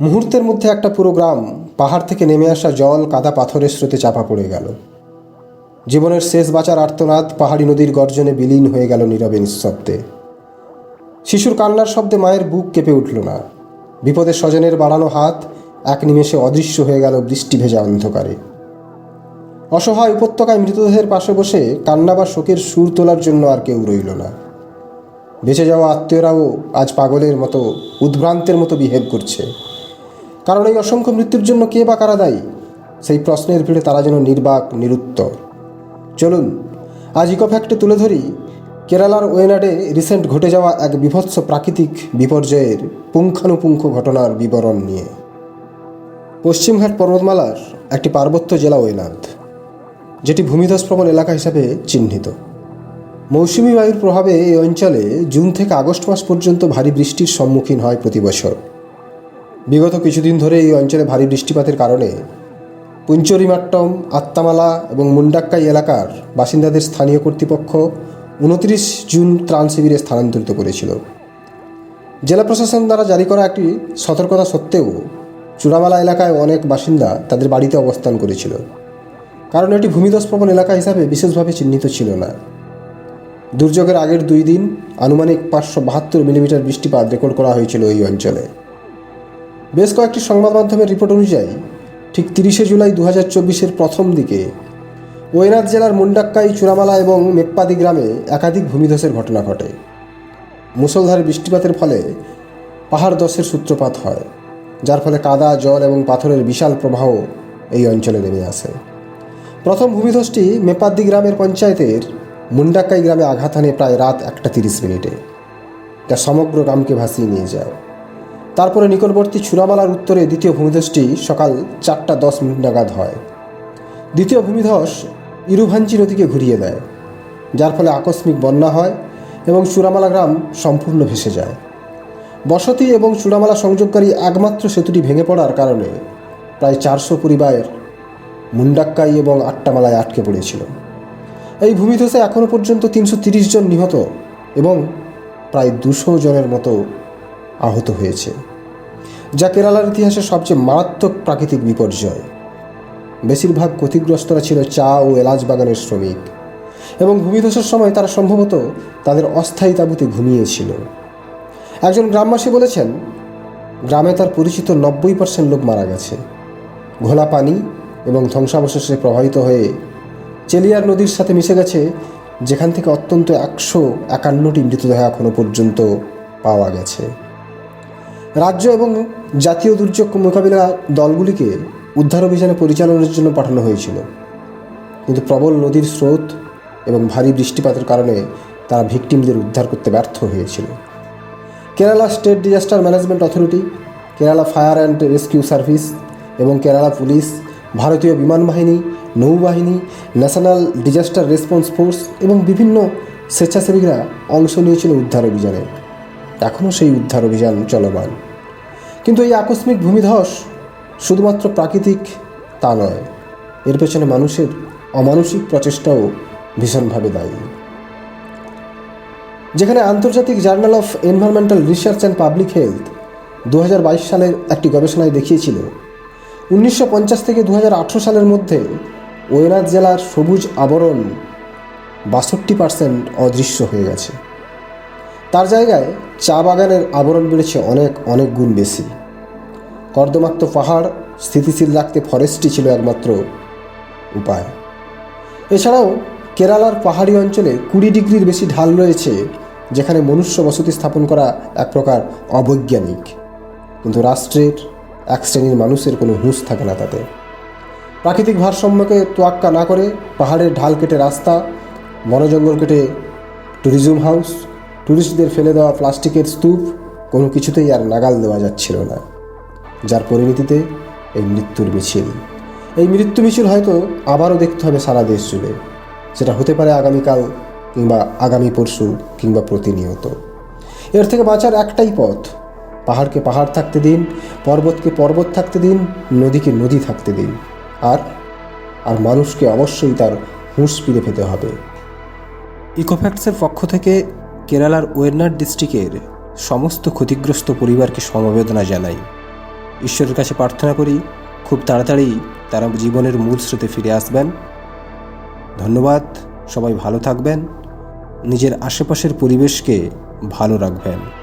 মুহূর্তের মধ্যে একটা পুরো গ্রাম পাহাড় থেকে নেমে আসা জল কাদা পাথরের স্রোতে চাপা পড়ে গেল। জীবনের শেষ বাঁচার আর্তনাদ পাহাড়ি নদীর গর্জনে বিলীন হয়ে গেল নীরবে নিঃশব্দে। শিশুর কান্নার শব্দে মায়ের বুক কেঁপে উঠল না। বিপদের স্বজনের বাড়ানো হাত এক নিমেষে অদৃশ্য হয়ে গেল বৃষ্টি ভেজা অন্ধকারে। অসহায় উপত্যকায় মৃতদেহের পাশে বসে কান্না বা শোকের সুর তোলার জন্য আর কেউ রইল না। বেঁচে যাওয়া আত্মীয়রাও আজ পাগলের মতো, উদ্ভ্রান্তের মতো বিহেভ করছে। কারণ এই অসংখ্য মৃত্যুর জন্য কে বা কারা দায়ী? সেই প্রশ্নের ভিড়ে তারা যেন নির্বাক নিরুত্তর চলুন, আজ ইকোফ্যাক্টে তুলে ধরি, কেরালার ওয়েনাডে রিসেন্ট ঘটে যাওয়া এক বিভৎস প্রাকৃতিক বিপর্যয়ের পুঙ্খানুপুঙ্খ ঘটনার বিবরণ নিয়ে। পশ্চিমঘাট পর্বতমালার একটি পার্বত্য জেলা ওয়েনাদ যেটি ভূমিধসপ্রবণ এলাকা হিসাবে চিহ্নিত। মৌসুমি বায়ুর প্রভাবে এই অঞ্চলে জুন থেকে আগস্ট মাস পর্যন্ত ভারী বৃষ্টির সম্মুখীন হয় প্রতি বছর। বিগত কিছুদিন ধরে এই অঞ্চলে ভারী বৃষ্টিপাতের কারণে পুঞ্চরিমাট্টম আত্মামালা এবং মুন্ডাক্কাই এলাকার বাসিন্দাদের স্থানীয় কর্তৃপক্ষ উনত্রিশ জুন ত্রাণ শিবিরে স্থানান্তরিত করেছিল। জেলা প্রশাসন দ্বারা জারি করা একটি সতর্কতা সত্ত্বেও চূড়ামালা এলাকায় অনেক বাসিন্দা তাদের বাড়িতে অবস্থান করেছিল। কারণ এটি ভূমিধসপ্রবণ এলাকা হিসাবে বিশেষভাবে চিহ্নিত ছিল না। দুর্যোগের আগের দুই দিন আনুমানিক পাঁচশো বাহাত্তর মিলিমিটার বৃষ্টিপাত রেকর্ড করা হয়েছিল এই অঞ্চলে। বেশ কয়েকটি সংবাদ মাধ্যমের রিপোর্ট অনুযায়ী, ঠিক তিরিশে জুলাই দু হাজার চব্বিশের প্রথম দিকে ওয়েনাদ জেলার মুন্ডাক্কাই চূড়ামালা এবং মেপ্পাদি গ্রামে একাধিক ভূমিধসের ঘটনা ঘটে। মুসলধারে বৃষ্টিপাতের ফলে পাহাড় দশের সূত্রপাত হয়, যার ফলে কাদা, জল এবং পাথরের বিশাল প্রবাহ এই অঞ্চলে নেমে আসে। প্রথম ভূমিধসটি মেপাদ্দি গ্রামের পঞ্চায়েতের মুন্ডাক্কাই গ্রামে আঘাত হানে প্রায় রাত একটা তিরিশ মিনিটে। যা সমগ্র গ্রামকে ভাসিয়ে নিয়ে যায়। তারপরে নিকটবর্তী চূড়ামালার উত্তরে দ্বিতীয় ভূমিধসটি সকাল চারটা দশ মিনিট নাগাদ হয়। দ্বিতীয় ভূমিধস ইরুভাঞ্চি নদীকে ঘুরিয়ে দেয়, যার ফলে আকস্মিক বন্যা হয় এবং চূড়ামালা গ্রাম সম্পূর্ণ ভেসে যায়। বসতি এবং চূড়ামালা সংযোগকারী একমাত্র সেতুটি ভেঙে পড়ার কারণে প্রায় চারশো পরিবারের মুন্ডাক্কাই এবং আট্টামালায় আটকে পড়েছিল। এই ভূমিধসে এখনও পর্যন্ত তিনশো জন নিহত এবং প্রায় দুশো জনের মতো আহত হয়েছে, যা কেরালার ইতিহাসে সবচেয়ে মারাত্মক প্রাকৃতিক বিপর্যয়। বেশিরভাগ ক্ষতিগ্রস্তরা ছিল চা ও এলাচ বাগানের শ্রমিক এবং ভূমিধসের সময় তারা সম্ভবত তাদের অস্থায়ী তাঁবুতে ঘুমিয়েছিল। একজন গ্রামবাসী বলেছেন, গ্রামে তার পরিচিত নব্বই পার্সেন্ট লোক মারা গেছে। ঘোলা পানি এবং ধ্বংসাবশেষে প্রভাবিত হয়ে চেলিয়ার নদীর সাথে মিশে গেছে, যেখান থেকে অত্যন্ত একশো একান্নটি মৃতদেহ এখনও পর্যন্ত পাওয়া গেছে। রাজ্য এবং জাতীয় দুর্যোগ মোকাবিলা দলগুলিকে উদ্ধার অভিযানে পরিচালনার জন্য পাঠানো হয়েছিল। কিন্তু প্রবল নদীর স্রোত এবং ভারী বৃষ্টিপাতের কারণে তারা ভিকটিমদের উদ্ধার করতে ব্যর্থ হয়েছিল। Kerala state disaster management authority, Kerala fire and rescue service এবং কেরালা পুলিশ, ভারতীয় বিমান বাহিনী, নৌবাহিনী, ন্যাশনাল ডিজাস্টার রেসপন্স ফোর্স এবং বিভিন্ন স্বেচ্ছাসেবীরা অংশ নিয়েছিল উদ্ধার অভিযানে। এখনও সেই উদ্ধার অভিযান চলমান। কিন্তু এই আকস্মিক ভূমিধস শুধুমাত্র প্রাকৃতিক তা নয়, এর পেছনে মানুষের অমানসিক প্রচেষ্টাও ভীষণভাবে দায়ী। যেখানে আন্তর্জাতিক journal of environmental research and public health দু হাজার বাইশ সালের একটি গবেষণায় দেখিয়েছিল, উনিশশো পঞ্চাশ থেকে দু হাজার আঠেরো সালের মধ্যে ওয়েনাদ জেলার সবুজ আবরণ বাষট্টি পার্সেন্ট অদৃশ্য হয়ে গেছে। তার জায়গায় চা বাগানের আবরণ বেড়েছে অনেক অনেক গুণ বেশি। কর্দমাক্ত পাহাড় স্থিতিশীল রাখতে ফরেস্টই ছিল একমাত্র উপায়। এছাড়াও কেরালার পাহাড়ি অঞ্চলে কুড়ি ডিগ্রির বেশি ঢাল রয়েছে, যেখানে মনুষ্য বসতি স্থাপন করা এক প্রকার অবৈজ্ঞানিক। কিন্তু রাষ্ট্রের এক শ্রেণির মানুষের কোনো হুঁশ থাকে না তাতে। প্রাকৃতিক ভারসাম্যকে তোয়াক্কা না করে পাহাড়ের ঢাল কেটে রাস্তা, বনজঙ্গল কেটে ট্যুরিজম হাউস ট্যুরিস্টদের ফেলে দেওয়া প্লাস্টিকের স্তূপ কোনো কিছুতেই আর নাগাল দেওয়া যাচ্ছিল না, যার পরিণতিতে এই মৃত্যুর মিছিল। এই মৃত্যু মিছিল হয়তো আবারও দেখতে হবে সারা দেশ জুড়ে, সেটা হতে পারে আগামীকাল কিংবা আগামী পরশু কিংবা প্রতিনিয়ত। এর থেকে বাঁচার একটাই পথ, পাহাড়কে পাহাড় থাকতে দিন, পর্বতকে পর্বত থাকতে দিন, নদীকে নদী থাকতে দিন। আর আর মানুষকে অবশ্যই তার হুঁশ ফিরে পেতে হবে। ইকোফ্যাক্টসের পক্ষ থেকে কেরালার ওয়েরনার ডিস্ট্রিক্টের সমস্ত ক্ষতিগ্রস্ত পরিবারকে সমবেদনা জানাই। ঈশ্বরের কাছে প্রার্থনা করি, খুব তাড়াতাড়ি তারা জীবনের মূল স্রোতে ফিরে আসবেন। ধন্যবাদ, সবাই ভালো থাকবেন। নিজের আশেপাশের পরিবেশকে ভালো রাখবেন।